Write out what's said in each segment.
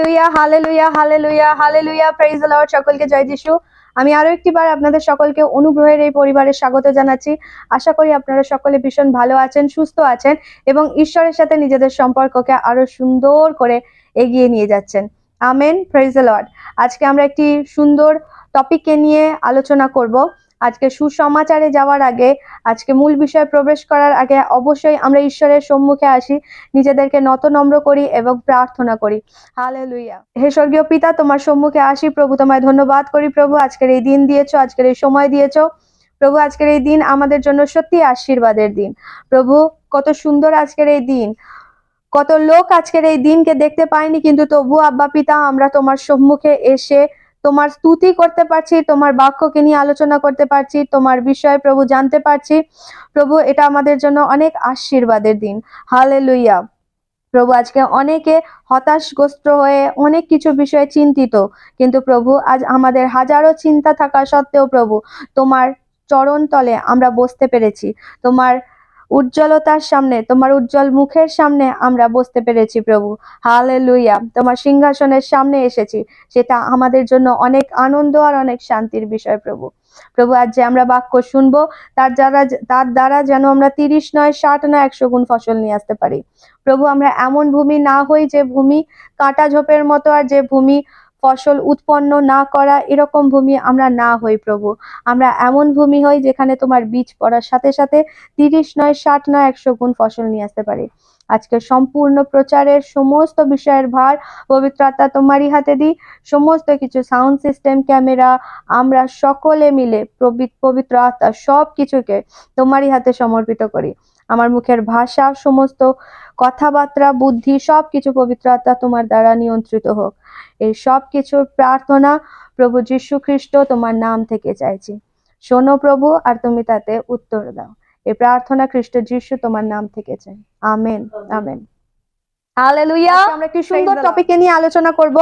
Hallelujah hallelujah hallelujah hallelujah praise lord সকলকে জয় যিশু। আমি আরও একটি বার আপনাদের সকলকে অনুগ্রহের এই পরিবারে স্বাগত জানাচ্ছি। আশা করি আপনারা সকলে ভীষণ ভালো আছেন, সুস্থ আছেন এবং ঈশ্বরের সাথে নিজেদের সম্পর্ককে আরও সুন্দর করে এগিয়ে নিয়ে যাচ্ছেন। আমেন প্রেজ লর্ড আজকে আমরা একটি সুন্দর টপিককে নিয়ে আলোচনা করব। আজকে সুসমাচারে যাওয়ার আগে, আজকে মূল বিষয়ে প্রবেশ করার আগে অবশ্যই আমরা ঈশ্বরের সম্মুখে আসি, নিজেদেরকে নত নম্র করি এবং প্রার্থনা করি। হালেলুইয়া হে স্বর্গীয় পিতা, তোমার সম্মুখে আসি প্রভু, তোমায় ধন্যবাদ করি প্রভু, আজকের এই দিন দিয়েছ, আজকের এই সময় দিয়েছ। প্রভু, আজকের এই দিন আমাদের জন্য সত্যি আশীর্বাদের দিন। প্রভু, কত সুন্দর আজকের এই দিন। কত লোক আজকের এই দিনকে দেখতে পায়নি, কিন্তু তবু আব্বা, পিতা, আমরা তোমার সম্মুখে এসে তোমার স্তুতি করতে পারছি, তোমার বাক্যকে নিয়ে আলোচনা করতে পারছি, তোমার বিষয়ে প্রভু জানতে পারছি। প্রভু, এটা আমাদের জন্য অনেক আশীর্বাদের দিন। হালে লুইয়া প্রভু, আজকে অনেকে হতাশগ্রস্ত হয়ে অনেক কিছু বিষয়ে চিন্তিত, কিন্তু প্রভু, আজ আমাদের হাজারো চিন্তা থাকা সত্ত্বেও প্রভু, তোমার চরণ তলে আমরা বসতে পেরেছি। তোমার উজ্জ্বলতার সামনে, তোমার উজ্জ্বল মুখের সামনে আমরা বসতে পেরেছি প্রভু। হালে লুইয়া তোমার সিংহাসনের সামনে এসেছি, সেটা আমাদের জন্য অনেক আনন্দ আর অনেক শান্তির বিষয় প্রভু। প্রভু, আজ যে আমরা বাক্য শুনব, তার দ্বারা তার দ্বারা যেন আমরা তিরিশ নয়, ষাট নয়, একশো গুণ ফসল নিয়ে আসতে পারি। প্রভু, আমরা এমন ভূমি না হই যে ভূমি কাঁটা ঝোপের মতো, আর যে ভূমি ফসল উৎপন্ন না করা এরকম ভূমি আমরা না হই প্রভু। আমরা এমন ভূমি হই যেখানে তোমার বীজ পড়ার সাথে সাথে তিরিশ নয়, ষাট নয়, একশো গুণ ফসল নিয়ে আসতে পারি। আজকে সম্পূর্ণ প্রচারের সমস্ত বিষয়ের ভার, পবিত্র আত্মা তোমারই হাতে দিই। সমস্ত কিছু সাউন্ড সিস্টেম ক্যামেরা আমরা সকলে মিলে পবিত্র আত্মা সব কিছুকে তোমারই হাতে সমর্পিত করি। আমার মুখের ভাষা সমস্ত কথাবার্তা বুদ্ধি সব কিছু পবিত্র আত্মা তোমার দ্বারা নিয়ন্ত্রিত হোক। এই সব কিছুর প্রার্থনা প্রভু যীশু খ্রিস্ট তোমার নাম থেকে চাইছি। শোনো প্রভু আর তুমি তাতে উত্তর দাও। এই প্রার্থনা খ্রিস্ট যীশু তোমার নাম থেকে চাই। Amen amen. হালেলুয়া আমরা একটি সুন্দর টপিকে নিয়ে আলোচনা করব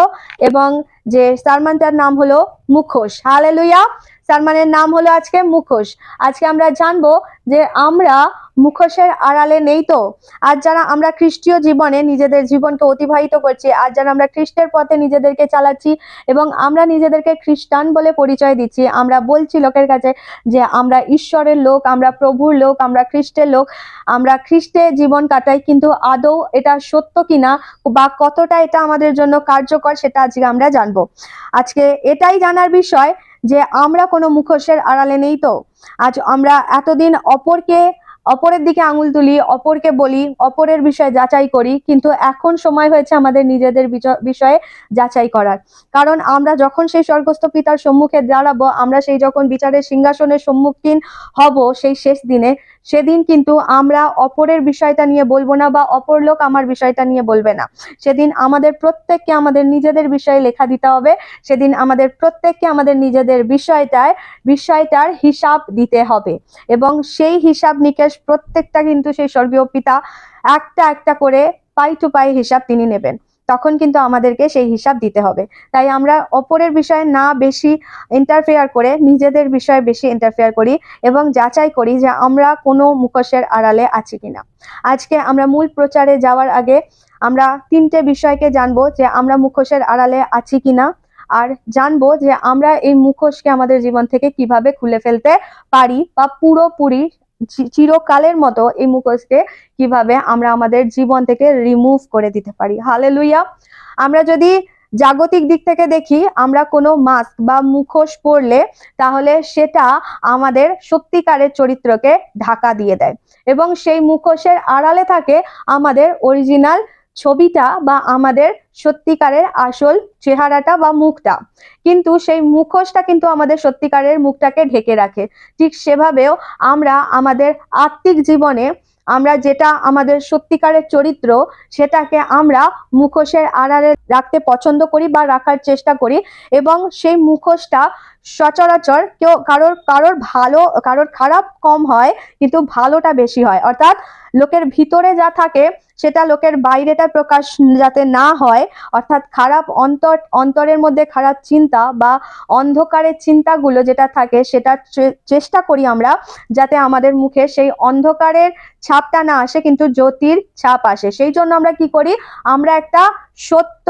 এবং যে সালমানটার নাম হলো মুখোশ। হালেলুয়া সালমানের নাম হলো আজকে মুখোশ। আজকে আমরা জানব যে আমরা মুখোশের আড়ালে নেই তো? আজ যারা আমরা খ্রিস্টীয় জীবনে নিজেদের জীবনকে অতিবাহিত করছি আজ যারা আমরা খ্রিস্টের পথে নিজেদেরকে চালাচ্ছি এবং আমরা নিজেদেরকে খ্রিস্টান বলে পরিচয় দিচ্ছি, আমরা বলছি লোকের কাছে যে আমরা ঈশ্বরের লোক, আমরা প্রভুর লোক, আমরা খ্রিস্টের লোক, আমরা খ্রিস্টে জীবন কাটাই, কিন্তু আদৌ এটা সত্য কিনা বা কতটা এটা আমাদের জন্য কার্যকর সেটা আজকে আমরা জানব। আজকে এটাই জানার বিষয় যে আমরা কোনো মুখোশের আড়ালে নেই তো? আজ আমরা এতদিন অপরকে অপরের দিকে আঙুল তুলি, অপরকে বলি, অপরের বিষয়ে যাচাই করি, কিন্তু এখন সময় হয়েছে আমাদের নিজেদের বিষয়ে যাচাই করার। কারণ আমরা যখন সেই স্বর্গস্থ পিতার সম্মুখে দাঁড়াবো, আমরা সেই যখন বিচারের সিংহাসনের সম্মুখীন হব, সেই শেষ দিনে সেদিন কিন্তু আমরা অপরের বিষয়টা নিয়ে বলব না বা অপর লোক আমার বিষয়টা নিয়ে বলবে না। সেদিন আমাদের প্রত্যেককে আমাদের নিজেদের বিষয়ে লেখা দিতে হবে। সেদিন আমাদের প্রত্যেককে আমাদের নিজেদের বিষয়টায়, বিষয়টার হিসাব দিতে হবে। এবং সেই হিসাব নিকেশ প্রত্যেকটা কিন্তু সেই স্বর্গীয় পিতা একটা একটা করে পাই টু পাই হিসাব তিনি নেবেন। তখন কিন্তু আমাদেরকে সেই হিসাব দিতে হবে। তাই আমরা অপরের বিষয়ে না বেশি ইন্টারফেয়ার করে নিজেদের বিষয়ে বেশি ইন্টারফেয়ার করি এবং যাচাই করি যে আমরা কোনো মুখোশের আড়ালে আছি কিনা। আজকে আমরা মূল প্রচারে যাওয়ার আগে আমরা তিনটে বিষয়কে জানব যে আমরা মুখোশের আড়ালে আছি কিনা আর জানব যে আমরা এই মুখোশকে আমাদের জীবন থেকে কীভাবে খুলে ফেলতে পারি বা পুরোপুরি চিরকালের মতো এই মুখোশকে কীভাবে আমরা আমাদের জীবন থেকে রিমুভ করে দিতে পারি। হালে লুইয়া আমরা যদি জাগতিক দিক থেকে দেখি, আমরা কোনো মাস্ক বা মুখোশ পরলে তাহলে সেটা আমাদের সত্যিকারের চরিত্রকে ঢাকা দিয়ে দেয় এবং সেই মুখোশের আড়ালে থাকে আমাদের অরিজিনাল ছবিটা বা আমাদের সত্যিকারের আসল চেহারাটা বা মুখটা। কিন্তু সেই মুখোশটা কিন্তু আমাদের সত্যিকারের মুখটাকে ঢেকে রাখে। ঠিক সেভাবেও আমরা আমাদের আত্মিক জীবনে আমরা যেটা আমাদের সত্যিকারের চরিত্র, সেটাকে আমরা মুখোশের আড়ালে রাখতে পছন্দ করি বা রাখার চেষ্টা করি এবং সেই মুখোশটা সচরাচর কেউ কারোর কারোর ভালো, কারোর খারাপ কম হয়, কিন্তু ভালোটা বেশি হয়। অর্থাৎ লোকের ভিতরে যা থাকে সেটা লোকের বাইরেটা প্রকাশ যাতে না হয়, অর্থাৎ খারাপ অন্তর, অন্তরের মধ্যে খারাপ চিন্তা বা অন্ধকারের চিন্তাগুলো যেটা থাকে সেটা চেষ্টা করি আমরা যাতে আমাদের মুখে সেই অন্ধকারের ছাপটা না আসে কিন্তু জ্যোতির ছাপ আসে। সেই জন্য আমরা কি করি? আমরা একটা সত্য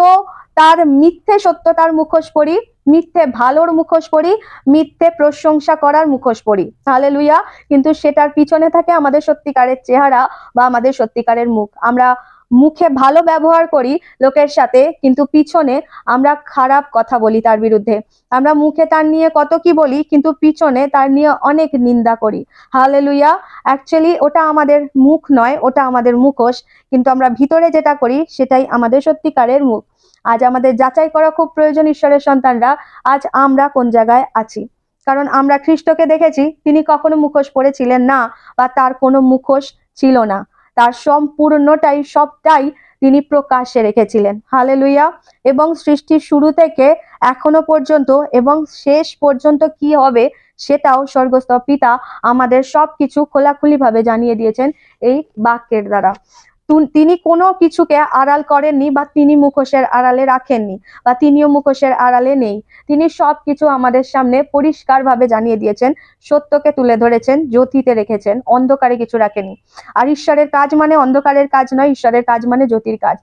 তার মিথ্যে সত্যতার মুখোশ পরি। মিথ্যে ভালোর মুখোশ পড়ি মিথ্যে প্রশংসা করার মুখোশ পড়ি তাহলে লুইয়া কিন্তু সেটার পিছনে থাকে আমাদের সত্যিকারের চেহারা বা আমাদের সত্যিকারের মুখ। আমরা মুখে ভালো ব্যবহার করি লোকের সাথে, কিন্তু পিছনে আমরা খারাপ কথা বলি তার বিরুদ্ধে। আমরা মুখে তার নিয়ে কত কি বলি, কিন্তু পিছনে তার নিয়ে অনেক নিন্দা করি। হালে লুইয়া অ্যাকচুয়ালি ওটা আমাদের মুখ নয়, ওটা আমাদের মুখোশ। কিন্তু আমরা ভিতরে যেটা করি, সেটাই আমাদের সত্যিকারের মুখ। আজ আমাদের যাচাই করা খুব প্রয়োজন ঈশ্বরের সন্তানরা। আজ আমরা কোন জায়গায় আছি? কারণ আমরা খ্রিস্টকে দেখেছি, তিনি কখনো মুখোশ পরেছিলেন না বা তার কোনো মুখোশ ছিল না। তার সম্পূর্ণটাই, সবটাই তিনি প্রকাশ্যে রেখেছিলেন। হালেলুইয়া এবং সৃষ্টির শুরু থেকে এখনও পর্যন্ত এবং শেষ পর্যন্ত কি হবে সেটাও স্বর্গস্থ পিতা আমাদের সবকিছু খোলাখুলিভাবে জানিয়ে দিয়েছেন এই বাক্যের দ্বারা। তিনি কোনো কিছুকে আড়াল করেননি বা তিনি মুখোশের আড়ালে রাখেননি বা তিনিও মুখোশের আড়ালে নেই। তিনি সব কিছু আমাদের সামনে পরিষ্কারভাবে জানিয়ে দিয়েছেন, সত্যকে তুলে ধরেছেন, জ্যোতিতে রেখেছেন, অন্ধকারে কিছু রাখেনি আর ঈশ্বরের কাজ মানে অন্ধকারের কাজ নয়, ঈশ্বরের কাজ মানে জ্যোতির কাজ।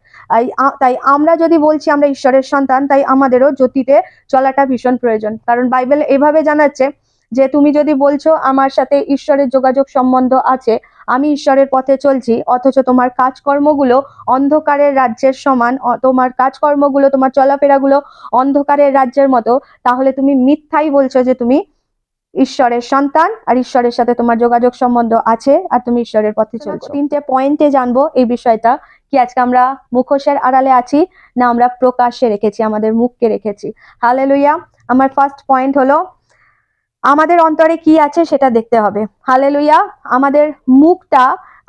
তাই আমরা যদি বলছি আমরা ঈশ্বরের সন্তান, তাই আমাদেরও জ্যোতিতে চলাটা ভীষণ প্রয়োজন। কারণ বাইবেল এভাবে জানাচ্ছে যে, তুমি যদি বলছো আমার সাথে ঈশ্বরের যোগাযোগ সম্বন্ধ আছে আমি ঈশ্বরের পথে চলছি অথচ তোমার কাজকর্মগুলো অন্ধকারের রাজ্যের সমান তোমার কাজকর্মগুলো তোমার চলাফেরাগুলো অন্ধকারের রাজ্যের মতো। তাহলে তুমি মিথ্যাই বলছো যে তুমি ঈশ্বরের সন্তান আর ঈশ্বরের সাথে তোমার যোগাযোগ সম্বন্ধ আছে আর তুমি ঈশ্বরের পথে চলছো। তিনটে পয়েন্টে জানব এই বিষয়টা কি আজকে আমরা মুখোশের আড়ালে আছি না আমরা প্রকাশ্যে রেখেছি আমাদের মুখকে রেখেছি। হালেলুইয়া আমার ফার্স্ট পয়েন্ট হলো আমাদের অন্তরে কি আছে সেটা দেখতে হবে। হালে আমাদের মুখটা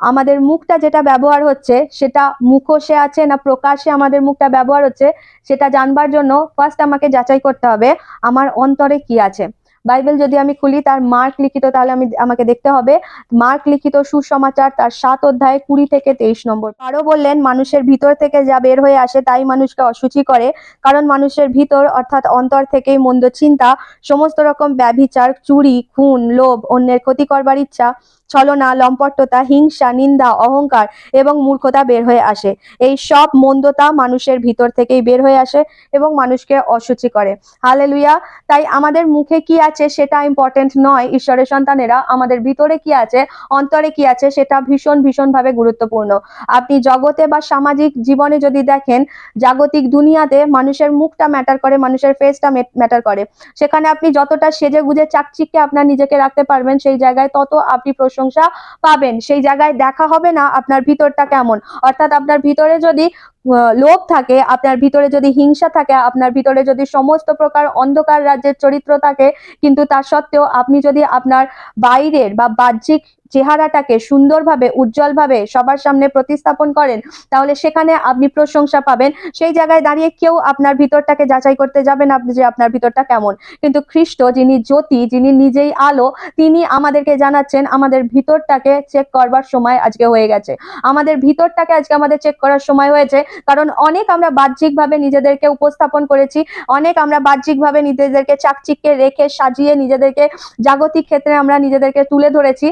আমাদের মুখটা যেটা ব্যবহার হচ্ছে, সেটা মুখোশে আছে না প্রকাশে আমাদের মুখটা ব্যবহার হচ্ছে, সেটা জানবার জন্য ফার্স্ট আমাকে যাচাই করতে হবে, আমার অন্তরে কি আছে। বাইবেল যদি আমি খুলি, তার মার্ক লিখিত, তাহলে আমি আমাকে দেখতে হবে। মার্ক লিখিত সুসমাচার তার সাত অধ্যায় কুড়ি থেকে তেইশ নম্বর। আরও বললেন, মানুষের ভিতর থেকে যা বের হয়ে আসে, তাই মানুষকে অসুচি করে। কারণ মানুষের ভিতর, অর্থাৎ অন্তর থেকেই মন্দ চিন্তা, সমস্ত রকম ব্যভিচার, চুরি, খুন, লোভ, অন্যের ক্ষতি করবার ইচ্ছা, ছলনা লম্পটতা হিংসা, নিন্দা, অহংকার এবং মূর্খতা বের হয়ে আসে। এই সব মন্দতা মানুষের ভিতর থেকেই বের হয়ে আসে এবং মানুষকে অসুচি করে। হালেলুয়া! তাই আমাদের মুখে কি আছে? সেটা ইম্পর্টেন্ট নয়। ঈশ্বরের সন্তানেরা আমাদের ভিতরে কি আছে, অন্তরে কি আছে সেটা ভীষণ ভীষণ ভাবে গুরুত্বপূর্ণ। আপনি জগতে বা সামাজিক জীবনে যদি দেখেন, জাগতিক দুনিয়াতে মানুষের মুখটা ম্যাটার করে, মানুষের ফেসটা ম্যাটার করে। সেখানে আপনি যতটা সেজে গুজে চাকচিককে আপনার নিজেকে রাখতে পারবেন, সেই জায়গায় তত আপনি প্রশংসা পাবেন। সেই জায়গায় দেখা হবে না আপনার ভিতরটা কেমন। অর্থাৎ আপনার ভিতরে যদি লোভ থাকে, আপনার ভিতরে যদি হিংসা থাকে, আপনার ভিতরে যদি সমস্ত প্রকার অন্ধকার রাজ্যের চরিত্র থাকে, কিন্তু তা সত্ত্বেও আপনি যদি আপনার বাইরের বা বাহ্যিক চেহারাটাকে সুন্দরভাবে, উজ্জ্বলভাবে সবার সামনে প্রতিস্থাপন করেন, তাহলে সেখানে আপনি প্রশংসা পাবেন। সেই জায়গায় দাঁড়িয়ে কেউ আপনার ভিতরটাকে যাচাই করতে যাবেন আপনি যে আপনার ভিতরটা কেমন। কিন্তু খ্রিস্ট যিনি জ্যোতি, যিনি নিজেই আলো, তিনি আমাদেরকে জানাচ্ছেন, আমাদের ভিতরটাকে চেক করবার সময় আজকে হয়ে গেছে। আমাদের ভিতরটাকে আজকে আমাদের চেক করার সময় হয়েছে, কারণ অনেক আমরা বাহ্যিকভাবে নিজেদেরকে উপস্থাপন করেছি, অনেক আমরা বাহ্যিকভাবে নিজেদেরকে চাকচিককে রেখে সাজিয়ে নিজেদেরকে জাগতিক ক্ষেত্রে আমরা নিজেদেরকে তুলে ধরেছি।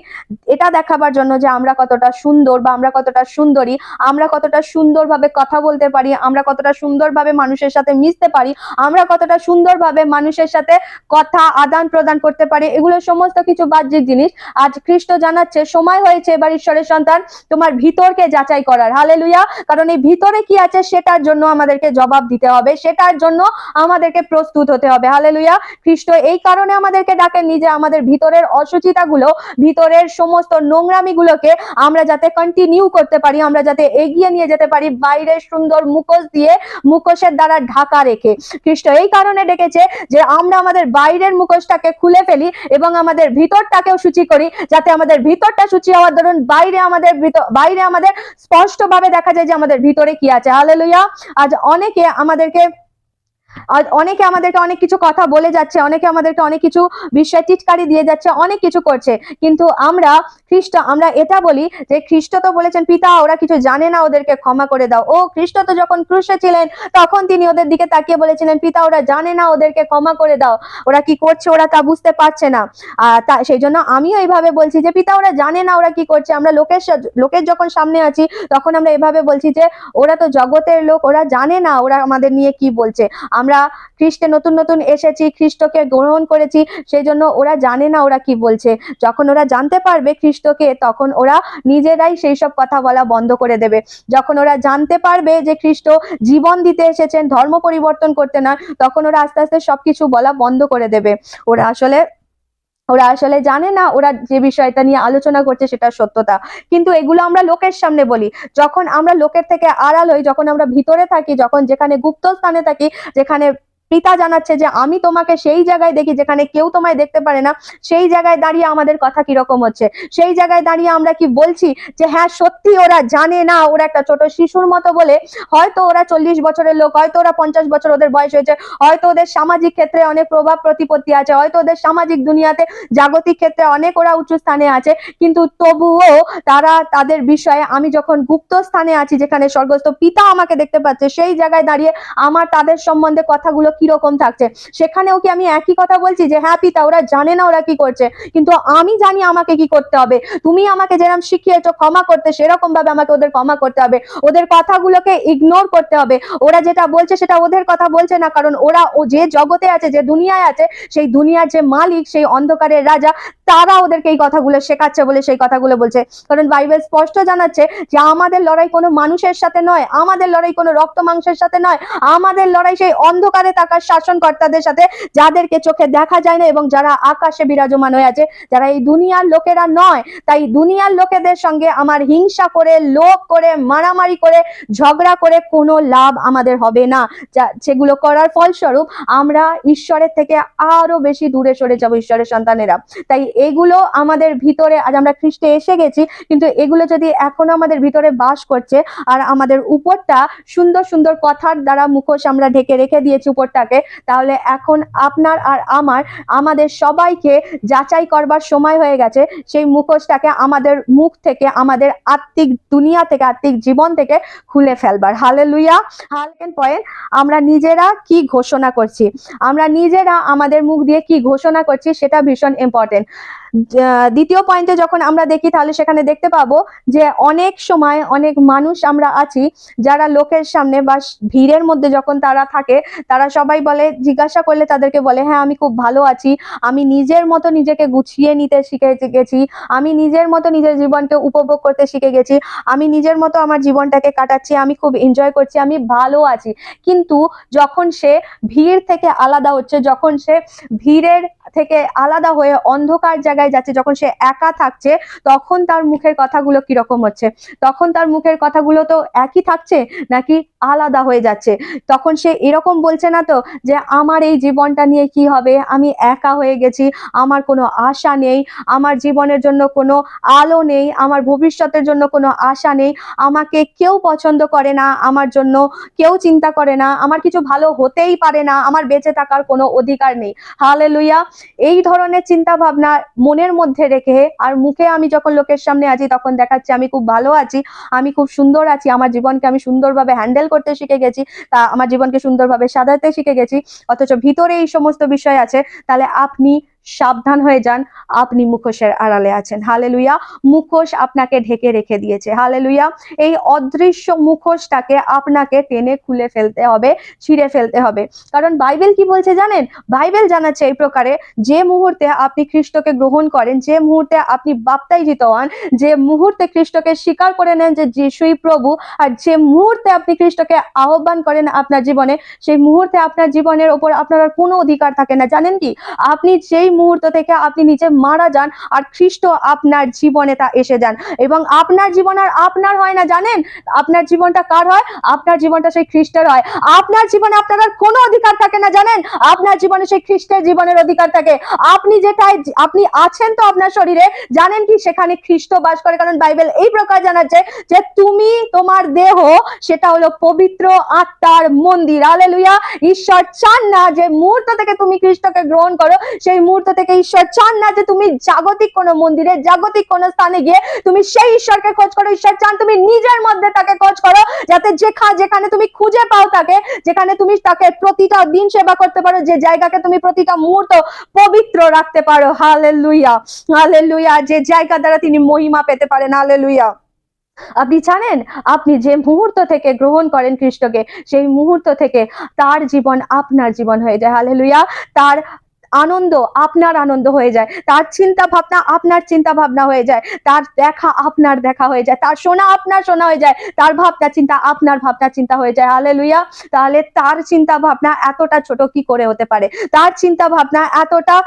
এটা দেখাবার জন্য যে আমরা কতটা সুন্দর বা আমরা কতটা সুন্দরী, আমরা কতটা সুন্দরভাবে কথা বলতে পারি, আমরা কতটা সুন্দরভাবে মানুষের সাথে মিশতে পারি, আমরা কতটা সুন্দরভাবে মানুষের সাথে কথা, আদান প্রদান করতে পারি, এগুলো সমস্ত কিছু বাহ্যিক জিনিস। আজ খ্রিস্ট জানাচ্ছে, সময় হয়েছে এবার ঈশ্বরের সন্তান তোমার ভিতরকে যাচাই করার। হালেলুয়া! কারণ এই ভিতরে কি আছে সেটার জন্য আমাদেরকে জবাব দিতে হবে, সেটার জন্য আমাদেরকে প্রস্তুত হতে হবে। হালেলুয়া! খ্রিস্ট এই কারণে আমাদেরকে ডাকেননি যে আমাদের ভিতরের অসুচিতাগুলো, ভিতরের সমস্ত নোংরামিগুলোকে আমরা যাতে কন্টিনিউ করতে পারি, আমরা যাতে এগিয়ে নিয়ে যেতে পারি বাইরের সুন্দর মুখোশ দিয়ে, মুখোশের দ্বারা ঢাকা রেখে। খ্রিস্ট এই কারণে ডেকেছে যে আমরা আমাদের বাইরের মুখোশটাকে খুলে ফেলি এবং আমাদের ভিতরটাকেও সূচি করি, যাতে আমাদের ভিতরটা সূচি হওয়ার দরুন বাইরে আমাদের বাইরে আমাদের স্পষ্টভাবে দেখা যায় যে আমাদের ভিতরে কি আছে। হালেলুয়া আজ অনেকে আমাদেরকে অনেকে আমাদেরকে অনেক কিছু কথা বলে যাচ্ছে অনেকে আমাদেরকে অনেক কিছু বিষয় টিটকারি দিয়ে যাচ্ছে অনেক কিছু করছে। কিন্তু আমরা খ্রিস্ট আমরা এটা বলি যে খ্রিস্ট তো বলেছেন পিতা ওরা কিছু জানে না ওদেরকে ক্ষমা করে দাও। ও খ্রিস্ট তো যখন ক্রুশে ছিলেন তখন তিনি ওদের দিকে তাকিয়ে বলেছিলেন পিতা ওরা জানে না ওদেরকে ক্ষমা করে দাও। ওরা কি করছে ওরা তা বুঝতে পারছে না। আহ, সেই জন্য আমিও এইভাবে বলছি যে পিতা ওরা জানে না ওরা কি করছে? আমরা লোকের লোকের যখন সামনে আছি তখন আমরা এভাবে বলছি যে ওরা তো জগতের লোক ওরা জানে না ওরা আমাদের নিয়ে কি বলছে। আমরা খ্রিস্টে নতুন নতুন এসেছি, খ্রিস্টকে গ্রহণ করেছি সেই জন্য ওরা জানে না ওরা কি বলছে। যখন ওরা জানতে পারবে খ্রিস্টকে, তখন ওরা নিজেরাই সেই সব কথা বলা বন্ধ করে দেবে। যখন ওরা জানতে পারবে যে খ্রিস্ট জীবন দিতে এসেছেন, ধর্ম পরিবর্তন করতে না, তখন ওরা আস্তে আস্তে সবকিছু বলা বন্ধ করে দেবে। ওরা আসলে ওরা আসলে জানে না, ওরা যে বিষয়টা নিয়ে আলোচনা করছে সেটা সত্যতা। কিন্তু এগুলো আমরা লোকের সামনে বলি। যখন আমরা লোকের থেকে আড়াল হই, যখন আমরা ভিতরে থাকি, যখন যেখানে গুপ্ত স্থানে থাকি, যেখানে পিতা জানাচ্ছে যে, আমি তোমাকে সেই জায়গায় দেখি যেখানে কেউ তোমায় দেখতে পারে না। সেই জায়গায় দাঁড়িয়ে আমাদের কথা কীরকম হচ্ছে? সেই জায়গায় দাঁড়িয়ে আমরা কি বলছি যে হ্যাঁ সত্যি ওরা জানে না, ওরা একটা ছোট শিশুর মতো বলে। হয়তো ওরা চল্লিশ বছরের লোক, হয়তো ওরা পঞ্চাশ বছর ওদের বয়স হয়েছে, হয়তো ওদের সামাজিক ক্ষেত্রে অনেক প্রভাব প্রতিপত্তি আছে, হয়তো ওদের সামাজিক দুনিয়াতে জাগতিক ক্ষেত্রে অনেক ওরা উঁচু স্থানে আছে। কিন্তু তবুও তারা তাদের বিষয়ে, আমি যখন গুপ্ত স্থানে আছি, যেখানে স্বর্গস্থ পিতা আমাকে দেখতে পাচ্ছে, সেই জায়গায় দাঁড়িয়ে আমার তাদের সম্বন্ধে কথাগুলো কীরকম থাকছে? সেখানেও কি আমি একই কথা বলছি যে হ্যাঁ পিতা, ওরা জানে না ওরা কি করছে। কিন্তু আমি জানি আমাকে কি করতে হবে। তুমি আমাকে যেরকম শিখিয়েছো ক্ষমা করতে সেরকম ভাবে আমাকে ওদের ক্ষমা করতে হবে। ওদের কথাগুলোকে ইগনোর করতে হবে। ওরা যেটা বলছে, সেটা ওদের কথা বলছে না। কারণ ওরা ও যে জগতে আছে, যে দুনিয়ায় আছে, সেই দুনিয়ার যে মালিক, সেই অন্ধকারের রাজা, তারা ওদেরকে এই কথাগুলো শেখাচ্ছে বলে সেই কথাগুলো বলছে। কারণ বাইবেল স্পষ্ট জানাচ্ছে যে, আমাদের লড়াই কোনো মানুষের সাথে নয়। আমাদের লড়াই কোনো রক্ত মাংসের সাথে নয়। আমাদের লড়াই সেই অন্ধকারে থাকা শাসনকর্তাদের সাথে যাদেরকে চোখে দেখা যায় না এবং যারা আকাশে বিরাজমান হয়ে আছে, যারা এই দুনিয়ার লোকেরা নয়, তাই দুনিয়ার লোকেদের সঙ্গে আমার হিংসা করে, লোভ করে, মারামারি করে, ঝগড়া করে কোনো লাভ আমাদের হবে না। সেগুলো করার ফলস্বরূপ আমরা ঈশ্বরের থেকে আরও বেশি দূরে সরে যাব ঈশ্বরের সন্তানেরা। তাই এগুলো আমাদের ভিতরে, আজ আমরা খ্রিস্টে এসে গেছি, কিন্তু এগুলো যদি এখনও আমাদের ভিতরে বাস করছে, আর আমাদের উপরটা সুন্দর সুন্দর কথার দ্বারা মুখোশ আমরা ঢেকে রেখে দিয়েছি উপরটাকে তাহলে এখন আপনার আর আমার, আমাদের সবাইকে যাচাই করবার সময় হয়ে গেছে। সেই মুখোশটাকে আমাদের মুখ থেকে, আমাদের আত্মিক দুনিয়া থেকে, আত্মিক জীবন থেকে খুলে ফেলবার। হালে লুইয়া হালেকেন পয়েন্ট আমরা নিজেরা কি ঘোষণা করছি? আমরা নিজেরা আমাদের মুখ দিয়ে কি ঘোষণা করছি সেটা ভীষণ ইম্পর্টেন্ট দ্বিতীয় পয়েন্টে যখন আমরা দেখি, তাহলে সেখানে দেখতে পাবো যে অনেক সময় অনেক মানুষ আমরা আছি, যারা লোকের সামনে বা ভিড়ের মধ্যে যখন তারা থাকে, তারা সবাই বলে, জিজ্ঞাসা করলে তাদেরকে বলে হ্যাঁ আমি খুব ভালো আছি। আমি নিজের মতো নিজেকে গুছিয়ে নিতে শিখে গেছি। আমি নিজের মতো নিজের জীবনকে উপভোগ করতে শিখে গেছি। আমি নিজের মতো আমার জীবনটাকে কাটাচ্ছি। আমি খুব এনজয় করছি। আমি ভালো আছি। কিন্তু যখন সে ভিড় থেকে আলাদা হচ্ছে, যখন সে ভিড়ের থেকে আলাদা হয়ে অন্ধকার জায়গায় যাচ্ছে, যখন সে একা থাকছে, তখন তার মুখের কথাগুলো কীরকম হচ্ছে? তখন তার মুখের কথাগুলো তো একই থাকছে নাকি আলাদা হয়ে যাচ্ছে? তখন সে এরকম বলছে না তো যে, আমার এই জীবনটা নিয়ে কি হবে? আমি একা হয়ে গেছি, আমার কোনো আশা নেই, আমার জীবনের জন্য কোনো আলো নেই, আমার ভবিষ্যতের জন্য কোনো আশা নেই, আমাকে কেউ পছন্দ করে না, আমার জন্য কেউ চিন্তা করে না, আমার কিছু ভালো হতেই পারে না, আমার বেঁচে থাকার কোনো অধিকার নেই। হালে লুইয়া এই ধরনের চিন্তা ভাবনা মনের মধ্যে রেখে আর মুখে আমি যখন লোকের সামনে আছি, তখন দেখাচ্ছি আমি খুব ভালো আছি, আমি খুব সুন্দর আছি, আমার জীবনকে আমি সুন্দরভাবে হ্যান্ডেল করতে শিখে গেছি, তা আমার জীবনকে সুন্দরভাবে সাজাতে শিখে গেছি অথচ ভিতরে এই সমস্ত বিষয় আছে তাহলে আপনি সাবধান হয়ে যান। আপনি মুখোশের আড়ালে আছেন। হালেলুয়া। মুখোশ আপনাকে ঢেকে রেখে দিয়েছে। হালেলুয়া। এই অদৃশ্য মুখোশটাকে আপনাকে টেনে খুলে ফেলতে হবে, ছিঁড়ে ফেলতে হবে। কারণ বাইবেল কি বলছে জানেন? বাইবেল জানাচ্ছে এই প্রকারে, যে মুহূর্তে আপনি খ্রিস্টকে গ্রহণ করেন, যে মুহূর্তে আপনি বাপ্তাইজিত হন, যে মুহূর্তে খ্রিস্টকে স্বীকার করে নেন যে যিশুই প্রভু, আর যে মুহূর্তে আপনি খ্রিস্টকে আহ্বান করেন আপনার জীবনে, সেই মুহূর্তে আপনার জীবনের ওপর আপনার কোনো অধিকার থাকে না। জানেন কি? আপনি যেই মুহূর্ত থেকে আপনি নিজে মারা যান আর খ্রিস্ট আপনার জীবনে তা এসে যান। এবং আপনার জীবন আর আপনার হয় না, জানেন? আপনার জীবনটা কার হয়? আপনার জীবনটা সেই খ্রিস্টের হয়। আপনার জীবনে আপনার আর কোনো অধিকার থাকে না, জানেন? আপনার জীবনে সেই খ্রিস্টের জীবনের অধিকার থাকে। আপনি যেটাই, আপনি আছেন তো আপনার শরীরে, জানেন কি সেখানে খ্রিস্ট বাস করে? কারণ বাইবেল এই প্রকার জানাচ্ছে যে তুমি, তোমার দেহ, সেটা হলো পবিত্র আত্মার মন্দির। আলেলুয়া ঈশ্বর চান না যে মুহূর্ত থেকে তুমি খ্রিস্টকে গ্রহণ করো। সেই মুহূর্ত থেকে ঈশ্বর চান না যে তুমি জাগতিক কোনো মন্দিরে, জাগতিক কোনো স্থানে গিয়ে তুমি সেই ঈশ্বরকে খোঁজ করো। ঈশ্বর চান তুমি নিজের মধ্যে তাকে খোঁজ করো, যাতে যেখা যেখানে তুমি খুঁজে পাও তাকে, যেখানে তুমি তাকে প্রতিটা দিন সেবা করতে পারো, যে জায়গাকে তুমি প্রতিটা মুহূর্ত পবিত্র রাখতে পারো। হালেলুয়া হালেলুয়া, যে জায়গা দ্বারা তিনি মহিমা পেতে পারেন। হালেলুয়া। আপনি জানেন, আপনি যে মুহূর্ত থেকে গ্রহণ করেন খ্রিস্টকে, সেই মুহূর্ত থেকে তার জীবন আপনার জীবন হয়ে যায়। হালেলুয়া, তার আনন্দ, আপনার আনন্দ হয়ে যায়। তার চিন্তা ভাবনা আপনার চিন্তা ভাবনা হয়ে যায়। তার দেখা আপনার দেখা হয়ে যায়। তার শোনা আপনার শোনা হয়ে যায়। তার ভাবনা চিন্তা আপনার ভাবনা চিন্তা হয়ে যায়। আলে হালেলুয়া তাহলে তার চিন্তা ভাবনা এতটা ছোট কি করে হতে পারে? তার চিন্তা ভাবনা এতটা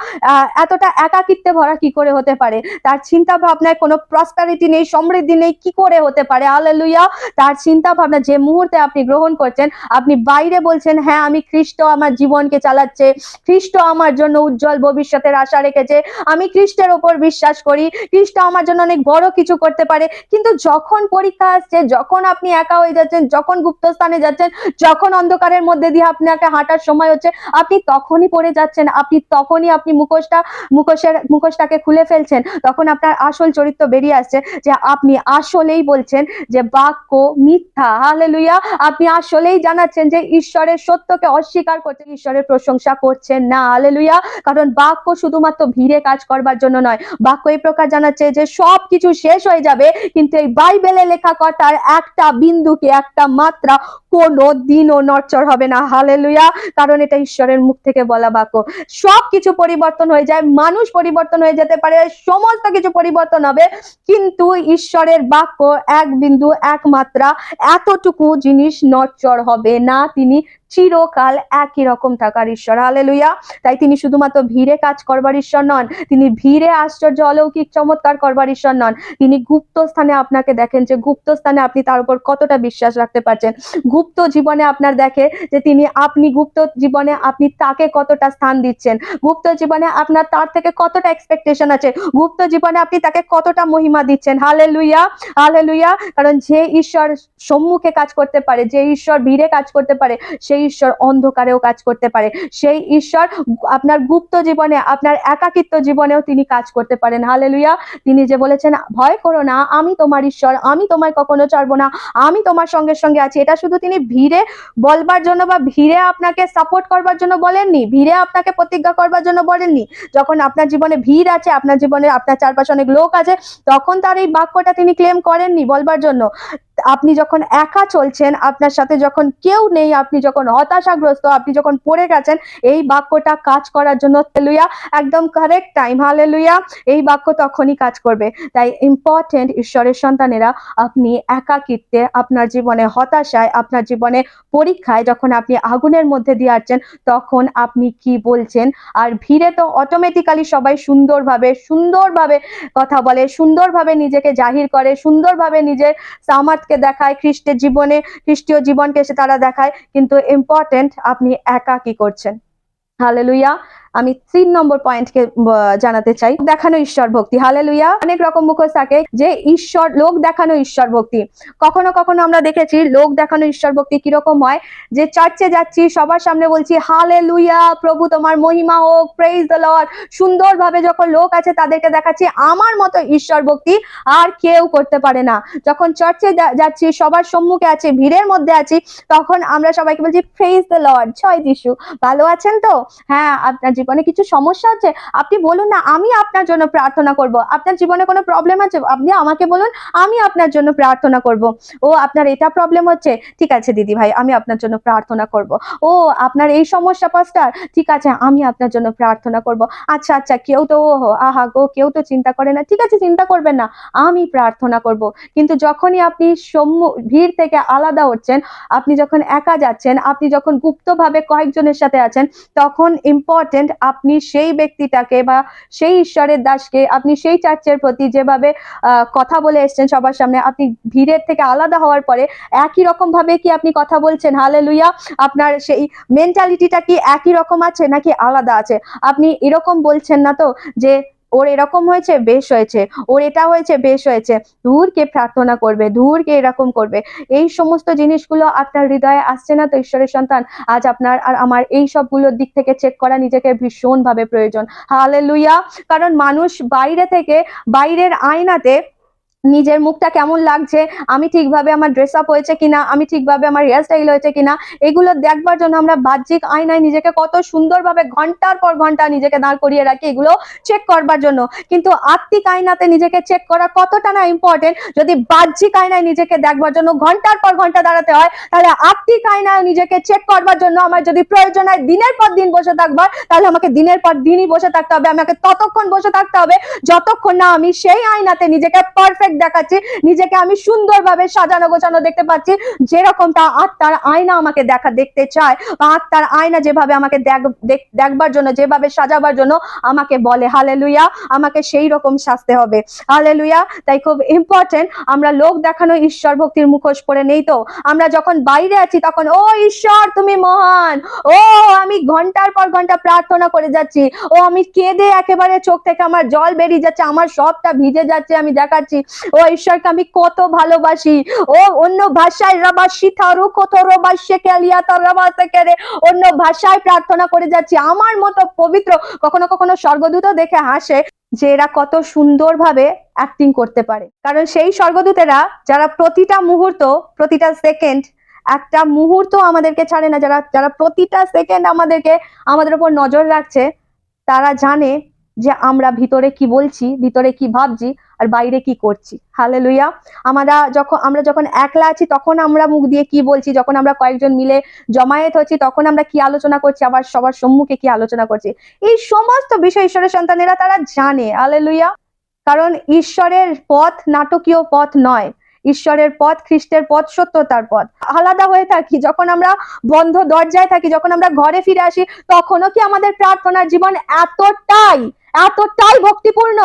এতটা একাকিত্বে ভরা কি করে হতে পারে? তার চিন্তা ভাবনায় কোনো প্রসপারিটি নেই, সমৃদ্ধি নেই, কি করে হতে পারে? আলে লুইয়া তার চিন্তা ভাবনা যে মুহূর্তে আপনি গ্রহণ করছেন, আপনি বাইরে বলছেন হ্যাঁ আমি খ্রিস্ট আমার জীবনকে চালাচ্ছে। খ্রিস্ট আমার জন্য উজ্জ্বল ভবিষ্যতের আশা রেখেছে। আমি খ্রিস্টের ওপর বিশ্বাস করি। খ্রিস্ট আমার জন্য অনেক বড় কিছু করতে পারে। কিন্তু যখন পরীক্ষা আসছে, যখন আপনি একা হয়ে যাচ্ছেন, যখন গুপ্ত স্থানে যাচ্ছেন, যখন অন্ধকারের মধ্যে দিয়ে আপনাকে হাঁটার সময় হচ্ছে, আপনি তখনই পড়ে যাচ্ছেন। আপনি তখনই আপনি মুখোশটা, মুখোশের, মুখোশটাকে খুলে ফেলছেন। তখন আপনার আসল চরিত্র বেরিয়ে আসছে যে আপনি আসলেই বলছেন যে বাক্য মিথ্যা। হালেলুয়া আপনি আসলেই জানাচ্ছেন যে ঈশ্বরের সত্যকে অস্বীকার করছেন, ঈশ্বরের প্রশংসা করছেন না। হালেলুয়া কারণ বাক্য শুধুমাত্র ভিড়ে কাজ করবার জন্য নয়, বাক্য এই প্রকার জানাচ্ছে যে সব কিছু শেষ হয়ে যাবে, কিন্তু এই বাইবেলে লেখা কথার একটা বিন্দুকে একটা মাত্রা কোনো দিনও নড়চড় হবে না। হালেলুয়া! কারণ এটা ঈশ্বরের মুখ থেকে বলা বাক্য। সব কিছু পরিবর্তন হয়ে যায়, মানুষ পরিবর্তন হয়ে যেতে পারে, সমস্ত কিছু পরিবর্তন হবে, কিন্তু ঈশ্বরের বাক্য এক বিন্দু, এক মাত্রা, এতটুকু জিনিস নড়চড় হবে না। তিনি চিরকাল একই রকম থাকার ঈশ্বর। হালেলুয়া তাই তিনি শুধুমাত্র ভিড়ে কাজ করবার ঈশ্বর নন, তিনি ভিড়ে আশ্চর্য অলৌকিক চমৎকার করবার ঈশ্বর নন। তিনি গুপ্ত স্থানে আপনাকে দেখেন যে গুপ্ত স্থানে আপনি তার উপর কতটা বিশ্বাস রাখতে পারছেন। গুপ্ত জীবনে আপনার দেখে যে তিনি আপনি, গুপ্ত জীবনে আপনি তাকে কতটা স্থান দিচ্ছেন। গুপ্ত জীবনে আপনার তার থেকে কতটা এক্সপেকটেশন আছে। গুপ্ত জীবনে আপনি তাকে কতটা মহিমা দিচ্ছেন। হালে লুইয়া হালে লুইয়া কারণ যে ঈশ্বর সম্মুখে কাজ করতে পারে, যে ঈশ্বর ভিড়ে কাজ করতে পারে, সেই ঈশ্বর অন্ধকারেও কাজ করতে পারে। সেই ঈশ্বর আপনার গুপ্ত জীবনে, আপনার একাকিত্ব জীবনেও তিনি কাজ করতে পারেন। হালেলুয়া তিনি যে বলেছেন, ভয় করো না, আমি তোমার ঈশ্বর, আমি তোমায় কখনো ছাড়বো না, আমি তোমার সঙ্গে সঙ্গে আছি। এটা শুধু তিনি ভিড়ে বলবার জন্য বা ভিড়ে আপনাকে সাপোর্ট করবার জন্য বলেননি, ভিড়ে আপনাকে প্রতিজ্ঞা করবার জন্য বলেননি। যখন আপনার জীবনে ভিড় আছে, আপনার জীবনে আপনার চারপাশে অনেক লোক আছে, তখন তার এই বাক্যটা তিনি ক্লেম করেননি বলবার জন্য। আপনি যখন একা চলছেন, আপনার সাথে যখন কেউ নেই, আপনি যখন হতাশাগ্রস্ত, আপনি যখন পড়ে গেছেন, এই বাক্যটা কাজ করার জন্য লুইয়া একদম কারেক্ট টাইম হালে লুইয়া এই বাক্য তখনই কাজ করবে। তাই ইম্পর্টেন্ট ঈশ্বরের সন্তানেরা, আপনি একাকিত্বে আপনার জীবনে হতাশায়, আপনার জীবনে পরীক্ষায় যখন আপনি আগুনের মধ্যে দিয়ে আসছেন, তখন আপনি কি বলছেন? আর ভিড়ে তো অটোমেটিক্যালি সবাই সুন্দরভাবে সুন্দরভাবে কথা বলে, সুন্দরভাবে নিজেকে জাহির করে, সুন্দরভাবে নিজের সামার্থকে দেখায়, খ্রিস্টের জীবনে, খ্রিস্টীয় জীবনকে সে তারা দেখায়। কিন্তু ইম্পর্টেন্ট আপনি একা কি করছেন? হালেলুইয়া আমি তিন নম্বর পয়েন্টকে জানাতে চাই। দেখানো ঈশ্বর ভক্তি। হালে লুইয়া অনেক রকম মুখোশ থাকে যে ঈশ্বর, লোক দেখানো ঈশ্বর ভক্তি। কখনো কখনো আমরা দেখেছি লোক দেখানো ঈশ্বর ভক্তি কীরকম হয় যে চার্চে যাচ্ছি, সবার সামনে বলছি হালে লুইয়া প্রভু তোমার মহিমা হোক প্রেইজ দ্য লর্ড সুন্দরভাবে যখন লোক আছে তাদেরকে দেখাচ্ছি, আমার মতো ঈশ্বর ভক্তি আর কেউ করতে পারে না। যখন চার্চে যাচ্ছি, সবার সম্মুখে আছে, ভিড়ের মধ্যে আছি, তখন আমরা সবাইকে বলছি প্রেইজ দ্য লর্ড ছয় যিশু। ভালো আছেন তো? হ্যাঁ আপনার জীবনে কিছু সমস্যা হচ্ছে আপনি বলুন না, আমি আপনার জন্য প্রার্থনা করব। আপনার জীবনে কোনো প্রবলেম আছে? আপনি আমাকে বলুন, আমি আপনার জন্য প্রার্থনা করব। ও, আপনার এটা প্রবলেম হচ্ছে? ঠিক আছে দিদি ভাই, আমি আপনার জন্য প্রার্থনা করব। ও, আপনার এই সমস্যা পাস্টার ঠিক আছে, আমি আপনার জন্য প্রার্থনা করব। আচ্ছা আচ্ছা কেউ তো ও আহা গো, কেউ তো চিন্তা করে না। ঠিক আছে, চিন্তা করবেন না, আমি প্রার্থনা করব। কিন্তু যখনই আপনি সম্মু, ভিড় থেকে আলাদা হচ্ছেন, আপনি যখন একা যাচ্ছেন, আপনি যখন গুপ্তভাবে কয়েকজনের সাথে আছেন, তখন ইম্পর্টেন্ট সেকেন্ড আপনি সেই ব্যক্তিটাকে বা সেই ঈশ্বরের দাসকে, আপনি সেই চার্চের প্রতি যেভাবে কথা বলে এসছেন সবার সামনে, আপনি ভিড়ের থেকে আলাদা হওয়ার পরে একই রকম ভাবে কি আপনি কথা বলছেন? হালে লুইয়া আপনার সেই মেন্টালিটিটা কি একই রকম আছে নাকি আলাদা আছে? আপনি এরকম বলছেন না তো যে ওর এরকম হয়েছে, বেশ হয়েছে। ওর এটা হয়েছে, বেশ হয়েছে। ধূর কে প্রার্থনা করবে, ধূর কে এরকম করবে। এই সমস্ত জিনিসগুলো আপনার হৃদয়ে আসছে না তো ঈশ্বরের সন্তান? আজ আপনার আর আমার এই সবগুলোর দিক থেকে চেক করা নিজেকে ভীষণভাবে প্রয়োজন। হালে লুইয়া কারণ মানুষ বাইরে থেকে, বাইরের আয়নাতে নিজের মুখটা কেমন লাগছে? আমি ঠিকভাবে আমার ড্রেস আপ হয়েছে কিনা? আমি ঠিকভাবে আমার হেয়ার স্টাইল হয়েছে কিনা? এগুলো দেখবার জন্য আমরা বাহ্যিক আয়নায় নিজেকে কত সুন্দরভাবে ঘণ্টার পর ঘণ্টা নিজেকে দাঁড় করিয়ে রাখি, এগুলো চেক করবার জন্য। কিন্তু আত্মিক আয়নাতে নিজেকে চেক করা কতটা না ইম্পর্টেন্ট যদি বাহ্যিক আয়নায় নিজেকে দেখবার জন্য ঘণ্টার পর ঘণ্টা দাঁড়াতে হয়, তাহলে আত্মিক আয়নায় নিজেকে চেক করবার জন্য আমার যদি প্রয়োজন হয় দিনের পর দিন বসে থাকবার, তাহলে আমাকে দিনের পর দিনই বসে থাকতে হবে, আমাকে ততক্ষণ বসে থাকতে হবে, যতক্ষণ না আমি সেই আয়নাতে নিজেকে পারফেক্ট দেখাচ্ছি, নিজেকে আমি সুন্দরভাবে সাজানো গোছানো দেখতে পাচ্ছি। যেরকমটা আত্মার আয়না আমাকে দেখা দেখতে চায়, বা আত্মার আয়না যেভাবে আমাকে দেখ- দেখ- দেখবার জন্য, যেভাবে সাজাবার জন্য আমাকে বলে হালে আমাকে সেই রকম সাজতে হবে। হালে তাই খুব ইম্পর্টেন্ট আমরা লোক দেখানো ঈশ্বর ভক্তির মুখোশ পরে নেই তো? আমরা যখন বাইরে আছি, তখন, ও ঈশ্বর, তুমি মহান! ও, আমি ঘণ্টার পর ঘণ্টা প্রার্থনা করে যাচ্ছি। ও, আমি কেঁদে একেবারে চোখ থেকে আমার জল বেরিয়ে যাচ্ছে, আমার সবটা ভিজে যাচ্ছে, আমি দেখাচ্ছি। ও ঈশ্বরকে আমি কত ভালোবাসি। ও অন্য ভাষায় রাবাসি থারু কত রবাসে কেলিয়া তার কেরে অন্য ভাষায় প্রার্থনা করে যাচ্ছি। আমার মতো পবিত্র কখনো কখনো স্বর্গদূত দেখে হাসে যে এরা কত সুন্দরভাবে অ্যাক্টিং করতে পারে। কারণ সেই স্বর্গদূতেরা যারা প্রতিটা মুহূর্ত, প্রতিটা সেকেন্ড একটা মুহূর্ত আমাদেরকে ছাড়ে না, যারা যারা প্রতিটা সেকেন্ড আমাদেরকে, আমাদের উপর নজর রাখছে, তারা জানে যে আমরা ভিতরে কি বলছি, ভিতরে কি ভাবছি। আর বাইরে কি করছি? হালে লুইয়া আমরা যখন আমরা যখন একলা আছি, তখন আমরা মুখ দিয়ে কি বলছি? যখন আমরা কয়েকজন মিলে জমায়েত হচ্ছি, তখন আমরা কি আলোচনা করছি? আবার সবার সম্মুখে কি আলোচনা করছি? এই সমস্ত বিষয় ঈশ্বরের সন্তানেরা তারা জানে। হালে কারণ ঈশ্বরের পথ নাটকীয় পথ নয়। ঈশ্বরের পথ খ্রিস্টের পথ সত্যতার পথ। আলাদা হয়ে থাকি। যখন আমরা বন্ধ দরজায় থাকি, যখন আমরা ঘরে ফিরে আসি, তখনও কি আমাদের প্রার্থনার জীবন এতটাই এতটাই ভক্তিপূর্ণ।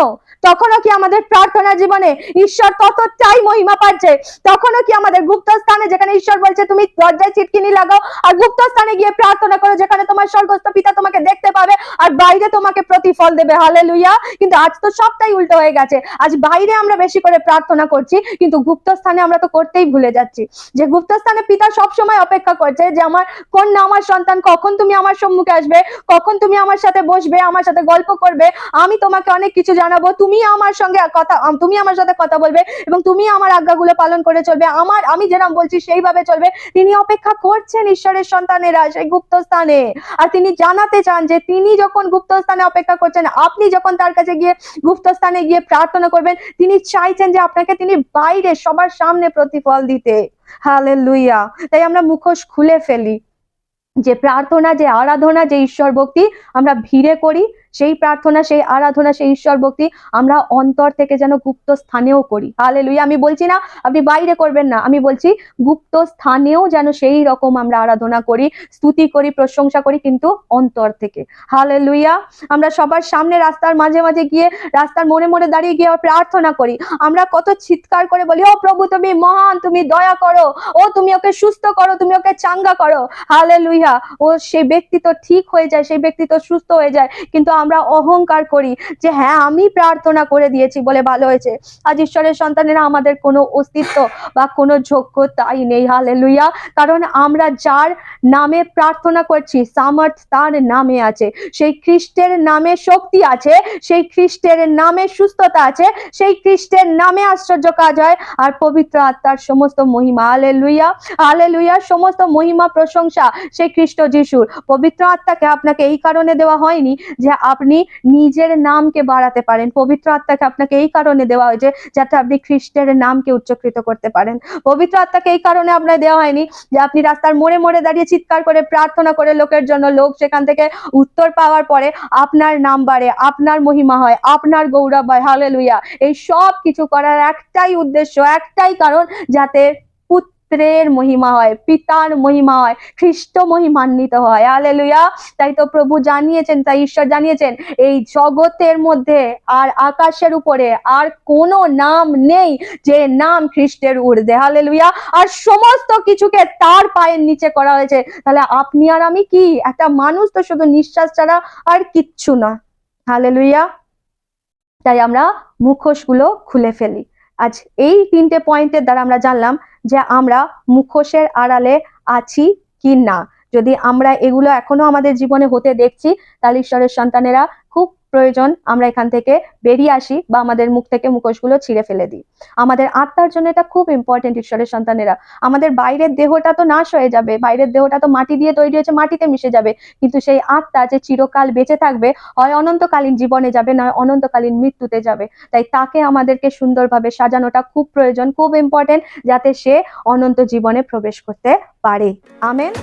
তখনও কি আমাদের প্রার্থনার জীবনে ঈশ্বর ততটাই মহিমা পাচ্ছে? তখনও কি আমাদের গুপ্ত স্থানে যেখানে ঈশ্বর বলছে, তুমি দরজায় চিটকিনি লাগাও। আর গুপ্ত স্থানে গিয়ে প্রার্থনা করো, যেখানে তোমার স্বর্গস্থ পিতা তোমাকে দেখতে পাবে আর বাইরে তোমাকে প্রতিফল দেবে। হালে লুইয়া কিন্তু আজ তো সবটাই উল্টো হয়ে গেছে। আজ বাইরে আমরা বেশি করে প্রার্থনা করছি, কিন্তু গুপ্ত স্থানে আমরা তো করতেই ভুলে যাচ্ছি। যে গুপ্ত স্থানে পিতা সবসময় অপেক্ষা করছে যে, আমার কন্যা, আমার সন্তান, কখন তুমি আমার সম্মুখে আসবে? কখন তুমি আমার সাথে বসবে? আমার সাথে গল্প করবে? আমি তোমাকে অনেক কিছু জানাব, তুমি আমার সঙ্গে কথা, তুমি আমার সাথে কথা বলবে এবং তুমি আমার আজ্ঞাগুলো পালন করে চলবে। আমার, আমি যেরকম বলছি সেইভাবে চলবে। তিনি অপেক্ষা করছেন ঈশ্বরের সন্তানেরা সেই গুপ্ত স্থানে। আর তিনি জানাতে চান যে তিনি যখন গুপ্ত স্থানে অপেক্ষা করছেন, আপনি যখন তার কাছে গিয়ে গুপ্ত স্থানে গিয়ে প্রার্থনা করবেন, তিনি চাইছেন যে আপনাকে তিনি বাইরে সবার সামনে প্রতিফল দিতে। হালে লুইয়া তাই আমরা মুখোশ খুলে ফেলি। যে প্রার্থনা, যে আরাধনা, যে ঈশ্বর ভক্তি আমরা ভিড়ে করি সেই প্রার্থনা, সেই আরাধনা, সেই ঈশ্বর ভক্তি আমরা অন্তর থেকে যেন গুপ্ত স্থানেও করি। হালে আমি বলছি না, আপনি বাইরে করবেন না। আমি বলছি গুপ্ত স্থানেও যেন সেই রকম আমরা আরাধনা করি, স্তুতি করি, প্রশংসা করি, কিন্তু অন্তর থেকে। হালে লুইয়া আমরা সবার সামনে রাস্তার মাঝে মাঝে গিয়ে, রাস্তার মোড়ে মোড়ে দাঁড়িয়ে গিয়ে প্রার্থনা করি। আমরা কত চিৎকার করে বলি, ও প্রভু, তুমি মহান, তুমি দয়া করো। ও, তুমি ওকে সুস্থ করো, তুমি ওকে চাঙ্গা করো। হালে ও, সেই ব্যক্তি তো ঠিক হয়ে যায়, সেই ব্যক্তি তো সুস্থ হয়ে যায়, কিন্তু আমরা অহংকার করি যে হ্যাঁ আমি প্রার্থনা করে দিয়েছি বলে ভালো হয়েছে। আজ ঈশ্বরের সন্তানেরা আমাদের কোনো অস্তিত্ব বা কোনো যোগ্যতাই নেই। হালে লুইয়া কারণ আমরা যার নামে প্রার্থনা করছি সামর্থ তার নামে আছে। সেই খ্রিস্টের নামে শক্তি আছে, সেই খ্রিস্টের নামে সুস্থতা আছে, সেই খ্রিস্টের নামে আশ্চর্য কাজ হয় আর পবিত্র আত্মার সমস্ত মহিমা। আলে লুইয়া আলে সমস্ত মহিমা প্রশংসা সেই খ্রিস্ট যিশুর। পবিত্র আত্মাকে আপনাকে এই কারণে দেওয়া হয়নি যে আপনি নিজের নামকে বাড়াতে পারেন। পবিত্র আত্মাকে আপনাকে এই কারণে দেওয়া হয়েছে যাতে আপনি খ্রিস্টের নামকে উচ্চকৃত করতে পারেন। পবিত্র আত্মাকে এই কারণে আপনার দেওয়া হয়নি যে আপনি রাস্তার মোড়ে মোড়ে দাঁড়িয়ে চিৎকার করে প্রার্থনা করে লোকের জন্য লোক সেখান থেকে উত্তর পাওয়ার পরে আপনার নাম বাড়ে, আপনার মহিমা হয়, আপনার গৌরব হয়। হালে এই সব কিছু করার একটাই উদ্দেশ্য, একটাই কারণ যাতে পুত্রের মহিমা হয়, পিতার মহিমা হয় খ্রিস্ট মহিমান্বিত হয়। আলেলুয়া তাই তো প্রভু জানিয়েছেন, তাই ঈশ্বর জানিয়েছেন, এই জগতের মধ্যে আর আকাশের উপরে আর কোনো নাম নেই যে নাম খ্রিস্টের ঊর্ধ্বে। হালেলুয়া আর সমস্ত কিছুকে তার পায়ের নিচে করা হয়েছে। তাহলে আপনি আর আমি কি? একটা মানুষ তো শুধু নিঃশ্বাস ছাড়া আর কিচ্ছু না। হালেলুয়া তাই আমরা মুখোশগুলো খুলে ফেলি। আজ এই তিনটে পয়েন্টের দ্বারা আমরা জানলাম যে আমরা মুখোশের আড়ালে আছি কি না। যদি আমরা এগুলো এখনও আমাদের জীবনে হতে দেখছি, তাহলে ঈশ্বরের সন্তানেরা খুব প্রয়োজন, আমরা এখান থেকে বেরিয়ে আসি বা আমাদের মুখ থেকে মুখোশগুলো ছিঁড়ে ফেলে দিই। আমাদের আত্মার জন্য এটা খুব ইম্পর্টেন্ট ঈশ্বরের সন্তানেরা। আমাদের বাইরের দেহটা তো নাশ হয়ে যাবে, বাইরের দেহটা তো মাটি দিয়ে তৈরি হয়েছে, মাটিতে মিশে যাবে। কিন্তু সেই আত্মা যে চিরকাল বেঁচে থাকবে, হয় অনন্তকালীন জীবনে যাবে, নয় অনন্তকালীন মৃত্যুতে যাবে। তাই তাকে আমাদেরকে সুন্দরভাবে সাজানোটা খুব প্রয়োজন, খুব ইম্পর্টেন্ট যাতে সে অনন্ত জীবনে প্রবেশ করতে পারে। আমেন।